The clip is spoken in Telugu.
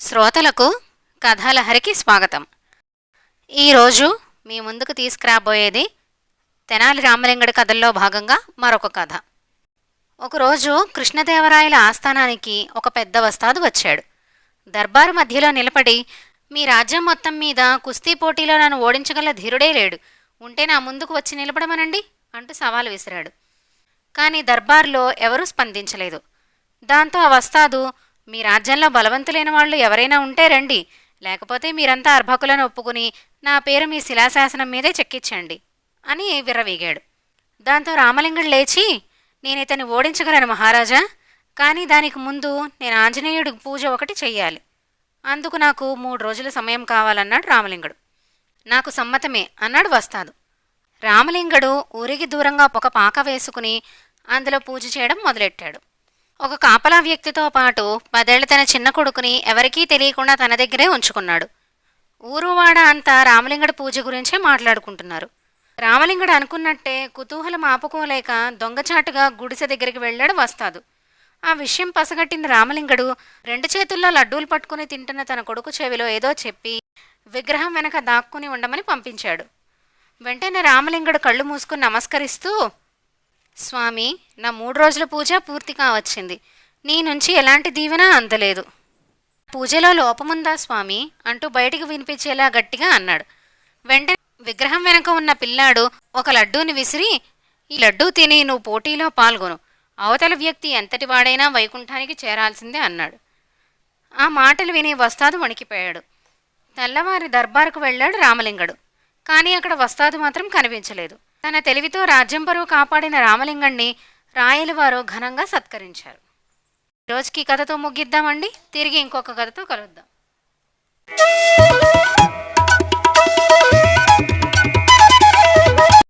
శ్రోతలకు కథాలహరికి స్వాగతం. ఈరోజు మీ ముందుకు తీసుకురాబోయేది తెనాలి రామలింగడి కథల్లో భాగంగా మరొక కథ. ఒకరోజు కృష్ణదేవరాయల ఆస్థానానికి ఒక పెద్ద వస్తాదు వచ్చాడు. దర్బారు మధ్యలో నిలబడి మీ రాజ్యం మొత్తం మీద కుస్తీ పోటీలో నన్ను ఓడించగల ధీరుడే లేడు. ఉంటే నా ముందుకు వచ్చి నిలబడమనండి అంటూ సవాలు విసిరాడు. కానీ దర్బార్లో ఎవరూ స్పందించలేదు. దాంతో ఆ వస్తాదు మీ రాజ్యంలో బలవంతులైన వాళ్ళు ఎవరైనా ఉంటే రండి. లేకపోతే మీరంతా అర్భకులను ఒప్పుకుని నా పేరు మీ శిలాశాసనం మీదే చెక్కించండి అని విర్రవీగాడు. దాంతో రామలింగుడు లేచి నేను ఇతన్ని ఓడించగలను మహారాజా. కానీ దానికి ముందు నేను ఆంజనేయుడి పూజ ఒకటి చెయ్యాలి. అందుకు నాకు మూడు రోజుల సమయం కావాలన్నాడు రామలింగుడు. నాకు సమ్మతమే అన్నాడు వస్తాదు. రామలింగుడు ఊరికి దూరంగా ఒక పాక వేసుకుని అందులో పూజ చేయడం మొదలెట్టాడు. ఒక కాపలా వ్యక్తితో పాటు పదేళ్ళ తన చిన్న కొడుకుని ఎవరికీ తెలియకుండా తన దగ్గరే ఉంచుకున్నాడు. ఊరువాడ అంతా రామలింగడి పూజ గురించే మాట్లాడుకుంటున్నారు. రామలింగడు అనుకున్నట్టే కుతూహలం ఆపుకోలేక దొంగచాటుగా గుడిసె దగ్గరికి వెళ్ళాడు వస్తాదు. ఆ విషయం పసగట్టిన రామలింగడు. రెండు చేతుల్లో లడ్డూలు పట్టుకుని తింటున్న తన కొడుకు చెవిలో ఏదో చెప్పి విగ్రహం వెనక దాక్కుని ఉండమని పంపించాడు. వెంటనే రామలింగడు కళ్ళు మూసుకుని నమస్కరిస్తూ స్వామి నా మూడు రోజుల పూజ పూర్తి కావచ్చింది. నీ నుంచి ఎలాంటి దీవెన అందలేదు. పూజలో లోపముందా స్వామి? అంటూ బయటికి వినిపించేలా గట్టిగా అన్నాడు. వెంటనే విగ్రహం వెనుక ఉన్న పిల్లాడు ఒక లడ్డూని విసిరి ఈ లడ్డూ తిని నువ్వు పోటీలో పాల్గొను. అవతల వ్యక్తి ఎంతటి వాడైనా వైకుంఠానికి చేరాల్సిందే అన్నాడు. ఆ మాటలు విని వస్తాదు వణికిపోయాడు. తెల్లవారి దర్బారుకు వెళ్ళాడు రామలింగడు. కానీ అక్కడ వస్తాదు మాత్రం కనిపించలేదు. తన తెలివితో రాజ్యం పరువు కాపాడిన రామలింగణ్ణి రాయలవారు ఘనంగా సత్కరించారు. రోజుకి కథతో ముగిద్దామండి. తిరిగి ఇంకొక కథతో కలుద్దాం.